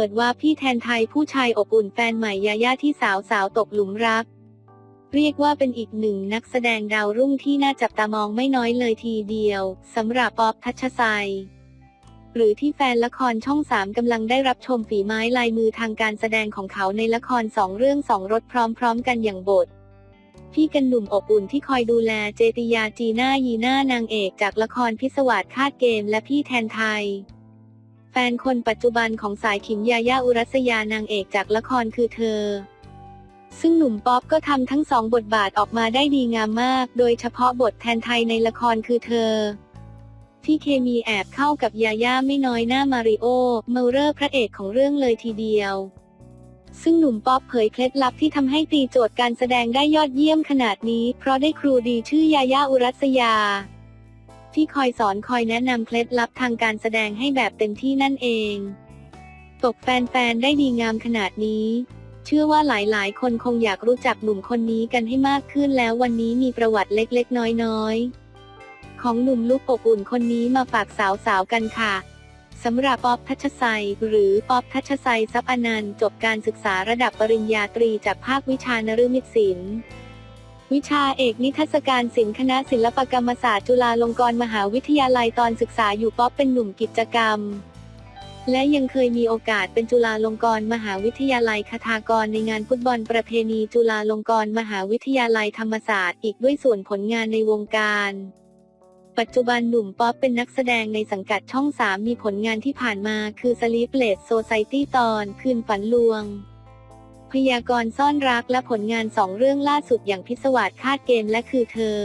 ปิดว่าพี่แทนไทยผู้ชายอบอุ่นแฟนใหม่ยาย่าที่สาวสาวๆตกหลุมรัก เรียกว่าเป็นอีกหนึ่งนักแสดงดาวรุ่งที่น่าจับตามองไม่น้อยเลยทีเดียวสำหรับป๊อบทัชชัยหรือที่แฟนละครช่องสามกำลังได้รับชมฝีไม้ลายมือทางการแสดงของเขาในละครสองเรื่องสองรสพร้อมๆ กันอย่างบท พี่กันหนุ่มอบอุ่นที่คอยดูแลเจติยาจีน่ายีน่านางเอกจากละครพิศวาสคาดเกมและพี่แทนไทย แฟนคนปัจจุบันของสายขิมยาย่าอุรัสยานางเอกจากละครคือเธอ ซึ่งหนุ่มป๊อปก็ทำทั้งสองบทบาทออกมาได้ดีงามมาก โดยเฉพาะบทแทนไทยในละครคือเธอ ที่เคมีแอบเข้ากับยาย่าไม่น้อยหน้ามาริโอเมลเลอร์พระเอกของเรื่องเลยทีเดียว ซึ่งหนุ่มป๊อปเผยเคล็ดลับที่ทำให้ตีโจทย์การแสดงได้ยอดเยี่ยมขนาดนี้ เพราะได้ครูดีชื่อยาย่าอุรัสยา ที่คอยสอนคอยแนะนำเคล็ดลับทางการแสดงให้แบบเต็มที่นั่นเอง ตกแฟนๆ ได้ดีงามขนาดนี้ เชื่อว่าหลายๆ คนคงอยากรู้จักหนุ่มคนนี้กันให้มากขึ้นแล้ววันนี้มีประวัติเล็กๆ น้อยๆ ของหนุ่มลูกอบอุ่นคนนี้มาฝากสาวๆ กันค่ะสำหรับป๊อบทัชชัย หรือป๊อบทัชชัยทรัพย์อนันต์จบการศึกษาระดับปริญญาตรีจากภาควิชานฤมิตศิลป์ วิชาเอกนิทรรศการศิลป์คณะศิลปกรรมศาสตร์จุฬาลงกรณ์มหาวิทยาลัยตอนศึกษาอยู่ป๊อบเป็นหนุ่มกิจกรรม และยังเคยมีโอกาสเป็นจุฬาลงกรณ์มหาวิทยาลัยคทากรในงานฟุตบอลประเพณีจุฬาลงกรณ์มหาวิทยาลัยธรรมศาสตร์อีกด้วยส่วนผลงานในวงการปัจจุบันหนุ่มป๊อปเป็นนักแสดงในสังกัดช่อง 3 มีผลงานที่ผ่านมาคือ Sleepless Society ตอน คืนฝันลวง พยากรซ่อนรักและผลงานสองเรื่องล่าสุดอย่างพิศวาสคาดเกมและคือเธอ